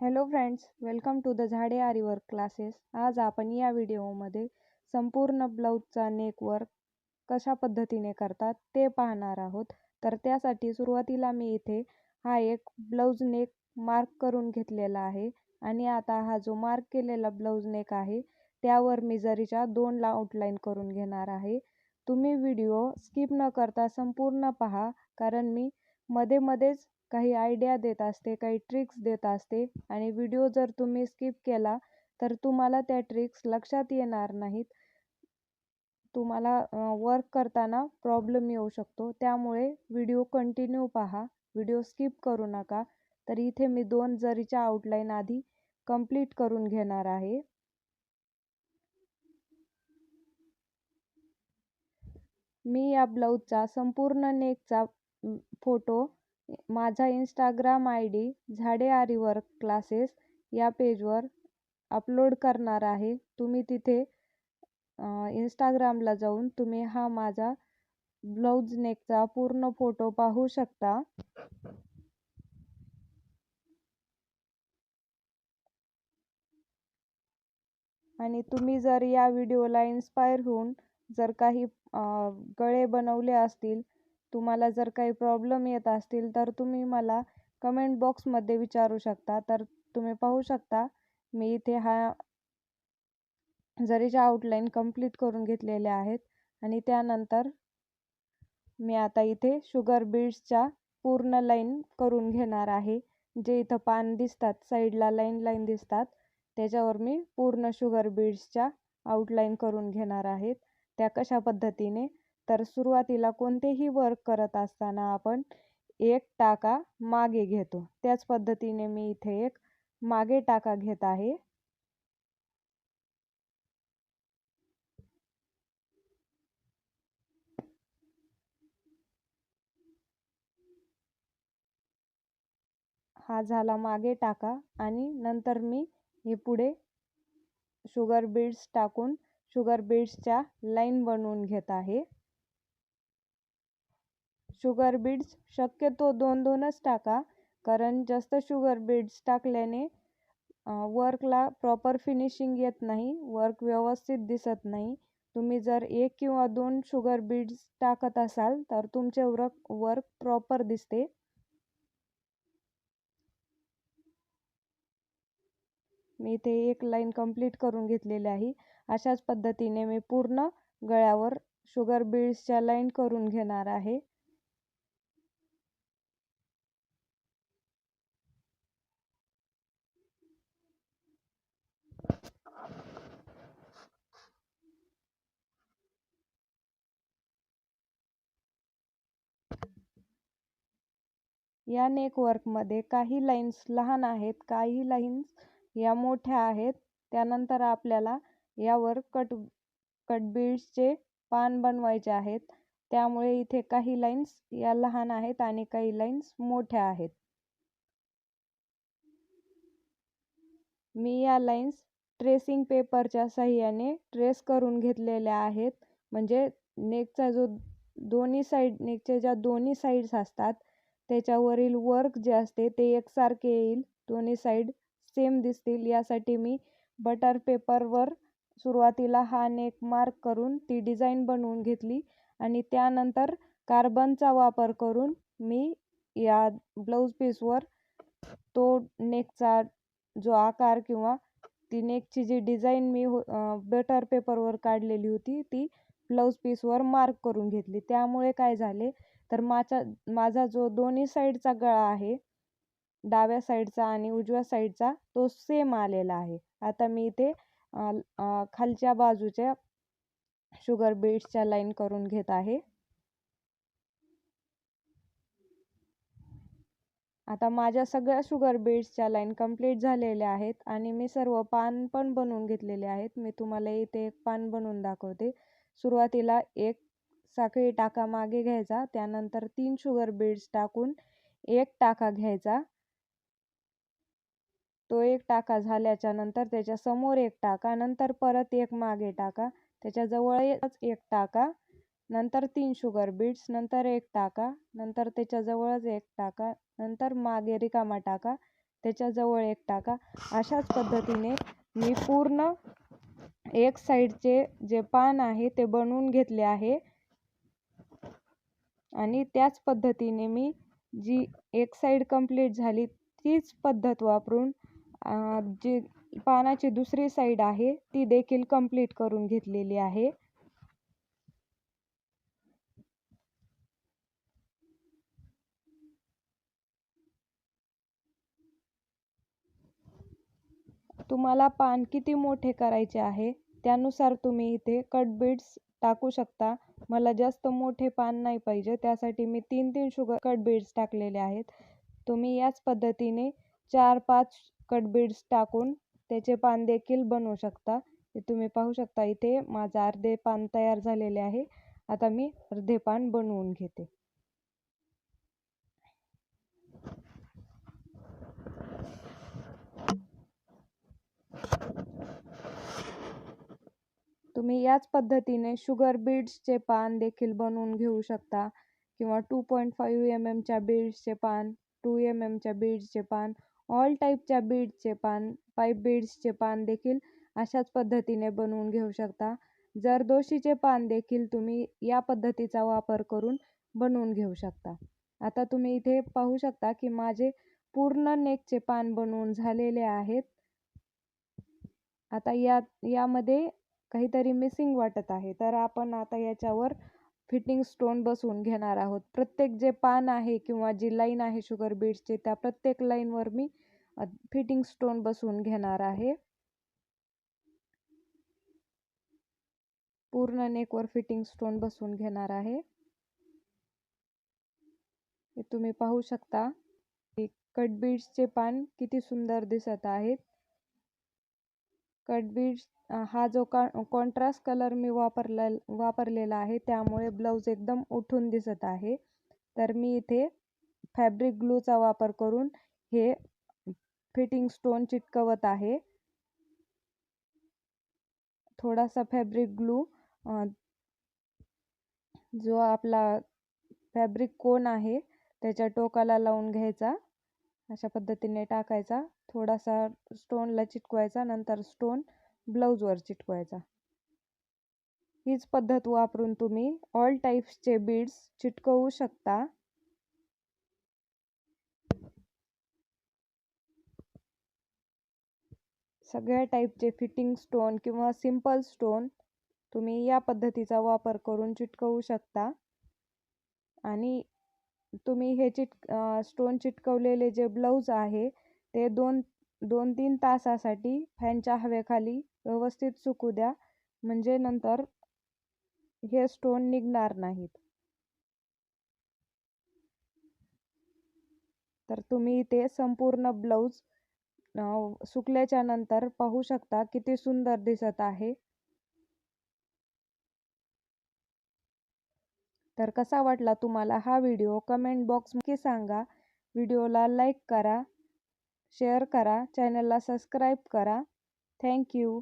Hello friends welcome to the Zade aari work classes आज आपण या व्हिडिओमध्ये संपूर्ण ब्लाऊजचा नेक वर्क कशा पद्धतीने करतात ते पाहणार आहोत. तर त्यासाठी सुरुवातीला मी इथे हा एक ब्लाऊज नेक मार्क करून घेतलेला आहे. आणि आता हा जो मार्क केलेला ब्लाऊज नेक आहे त्यावर मी जरीच्या दोनला आउटलाईन करून घेणार आहे. तुम्ही व्हिडिओ स्किप न करता संपूर्ण पहा कारण मी मध्ये मध्येच काही आयडिया देत असते काही ट्रिक्स देत असते आणि व्हिडिओ जर तुम्ही स्किप केला तर तुम्हाला त्या ट्रिक्स लक्षात येणार नाहीत. तुम्हाला वर्क करताना प्रॉब्लेम येऊ शकतो. त्यामुळे व्हिडिओ कंटिन्यू पहा. व्हिडिओ स्किप करू नका. तर इथे मी दोन जरीच्या आउटलाईन आधी कंप्लीट करून घेणार आहे. मी या ब्लाऊजचा संपूर्ण नेकचा फोटो माझा Instagram I D Zade aari work classes या पेजवर अपलोड करणार आहे. तुम्ही तिथे इंस्टाग्रामला जाऊन तुम्ही हा माझा ब्लाऊज नेकचा पूर्ण फोटो पाहू शकता. आणि तुम्ही जर या व्हिडिओला इन्स्पायर होऊन जर काही गळे बनवले असतील तुम्हाला जर काही प्रॉब्लेम येत असतील तर तुम्ही मला कमेंट बॉक्समध्ये विचारू शकता. तर तुम्ही पाहू शकता मी इथे हा जरीच्या आउटलाईन कंप्लीट करून घेतलेल्या आहेत आणि त्यानंतर मी आता इथे शुगर बीड्सच्या पूर्ण लाईन करून घेणार आहे जे इथं पान दिसतात साईडला लाईन लाईन दिसतात. त्याच्यावर मी पूर्ण शुगर बीड्सच्या आउटलाईन करून घेणार आहेत. त्या कशा पद्धतीने तर सुरुवातीला कोणतेही वर्क करत असताना आपण एक टाका मागे घेतो. त्याच पद्धतीने मी इथे एक मागे टाका घेत आहे. हा झाला मागे टाका आणि नंतर मी हे पुढे शुगर बीड्स टाकून शुगर बीड्सच्या लाईन बनवून घेत आहे. शुगर बीड्स शक्यतो दोन दोनच टाका. कारण जास्त शुगर बीड्स टाकल्याने वर्कला प्रॉपर फिनिशिंग येत नाही वर्क व्यवस्थित दिसत नाही. तुम्ही जर एक किंवा दोन शुगर बीड्स टाकत असाल तर तुमचे वर्क वर्क प्रॉपर दिसते. मी इथे एक लाईन कंप्लीट करून घेतलेली आहे. अशाच पद्धतीने मी पूर्ण गळ्यावर शुगर बीड्सच्या लाईन करून घेणार आहे. या नेकवर्कमध्ये काही लाईन्स लहान आहेत काही लाईन्स या मोठ्या आहेत. त्यानंतर आपल्याला यावर कट कटबीड्सचे पान बनवायचे आहेत. त्यामुळे इथे काही लाईन्स या लहान आहेत आणि काही लाईन्स मोठ्या आहेत. मी या लाईन्स ट्रेसिंग पेपरच्या सहाय्याने ट्रेस करून घेतलेल्या आहेत. म्हणजे नेकचा जो दोन्ही साईड नेकच्या ज्या दोन्ही साईड्स असतात त्याच्यावरील वर्क जे असते ते एकसारखे येईल. दोन्ही साईड सेम दिसतील. यासाठी मी बटर पेपरवर सुरुवातीला हा नेक मार्क करून ती डिझाईन बनवून घेतली आणि त्यानंतर कार्बनचा वापर करून मी या ब्लाऊज पीसवर तो नेकचा जो आकार किंवा ती नेकची जी डिझाईन मी हो बटर पेपरवर काढलेली होती ती ब्लाऊज पीसवर मार्क करून घेतली. त्यामुळे काय झाले तर माझा माझा जो दोन्ही साईडचा गळा आहे डाव्या साईडचा आणि उजव्या साईडचा तो सेम आलेला आहे. आता मी इथे खालच्या बाजूच्या शुगर बीट्सच्या लाईन करून घेत आहे. आता माझ्या सगळ्या शुगर बीड्सच्या लाईन कंप्लीट झालेल्या आहेत आणि मी सर्व पान पण बनवून घेतलेले आहेत. मी तुम्हाला इथे एक पान बनवून दाखवते. सुरुवातीला एक साखळी टाका मागे घ्यायचा त्यानंतर तीन शुगर बीड्स टाकून एक टाका घ्यायचा. तो एक टाका झाल्याच्यानंतर त्याच्यासमोर एक टाका नंतर परत एक मागे टाका त्याच्याजवळच एक टाका नंतर तीन शुगर बीट्स नंतर एक टाका नंतर त्याच्याजवळच एक टाका नंतर मागे रिकामा टाका त्याच्याजवळ एक टाका. अशाच पद्धतीने मी पूर्ण एक साईडचे जे पान आहे ते बनवून घेतले आहे. आणि त्याच पद्धतीने मी जी एक साईड कंप्लीट झाली तीच पद्धत वापरून जी पानाची दुसरी साईड आहे ती देखील कंप्लीट करून घेतलेली आहे. तुम्हाला पान किती मोठे करायचे आहे? त्यानुसार तुम्ही इथे कट बीड्स टाकू शकता. मला जास्त मोठे पान नाही पाहिजे त्यासाठी मी तीन तीन शुगर कट बीड्स टाकलेले आहेत. तुम्ही याच पद्धतीने चार पाच कट बीड्स टाकून त्याचे पान देखील बनवू शकता. तुम्ही पाहू शकता इथे माझं अर्धे पान तयार झालेले आहे. आता मी अर्धे पान बनवून घेते. तुम्ही याच पद्धतीने शुगर बीड्सचे पान देखील बनवून घेऊ शकता. किंवा टू पॉईंट फाईव्ह एम एमच्या बीड्सचे पान टू एम एमच्या बीड्सचे पान ऑल टाईपच्या बीड्सचे पान पाईप बीड्सचे पान देखील अशाच पद्धतीने बनवून घेऊ शकता. जरदोशीचे पान देखील तुम्ही या पद्धतीचा वापर करून बनवून घेऊ शकता. आता तुम्ही इथे पाहू शकता की माझे पूर्ण नेकचे पान बनवून झालेले आहेत. आता या यामध्ये काहीतरी मिसिंग वाटत आहे. तर आपण आता याच्यावर फिटिंग स्टोन बसवून घेणार आहोत. प्रत्येक जे पान आहे किंवा जी लाईन आहे शुगर बीड्सची त्या प्रत्येक लाईनवर मी फिटिंग स्टोन बसवून घेणार आहे. पूर्ण नेकवर फिटिंग स्टोन बसवून घेणार आहे. तुम्ही पाहू शकता. कट बीड्सचे पान किती सुंदर दिसत आहेत. कटबीड्स हा जो का कॉन्ट्रास्ट कलर मी वापरला वापरलेला आहे त्यामुळे ब्लाऊज एकदम उठून दिसत आहे. तर मी इथे फॅब्रिक ग्लूचा वापर करून हे फिटिंग स्टोन चिटकवत आहे. थोडासा फॅब्रिक ग्लू जो आपला फॅब्रिक कोन आहे त्याच्या टोकाला लावून घ्यायचा. अशा पद्धतीने टाकायचा. थोडासा स्टोनला चिटकवायचा. नंतर स्टोन ब्लाऊजवर चिटकवायचा. हीच पद्धत वापरून तुम्ही ऑल टाईप्सचे बीड्स चिटकवू शकता. सगळ्या टाईपचे फिटिंग स्टोन किंवा सिंपल स्टोन तुम्ही या पद्धतीचा वापर करून चिटकवू शकता. आणि तुम्ही हे चिट स्टोन चिटकवलेले जे ब्लाऊज आहे ते दोन दोन तीन तासासाठी फॅनच्या हवेखाली व्यवस्थित सुकू द्या. म्हणजे नंतर हे स्टोन निघणार नाहीत. तर तुम्ही इथे संपूर्ण ब्लाऊज सुकल्याच्या नंतर पाहू शकता किती सुंदर दिसत आहे. तर कसा वाटला तुम्हाला हा व्हिडिओ? कमेंट बॉक्समध्ये सांगा. व्हिडिओला लाईक करा शेअर करा चॅनलला सबस्क्राईब करा. थँक्यू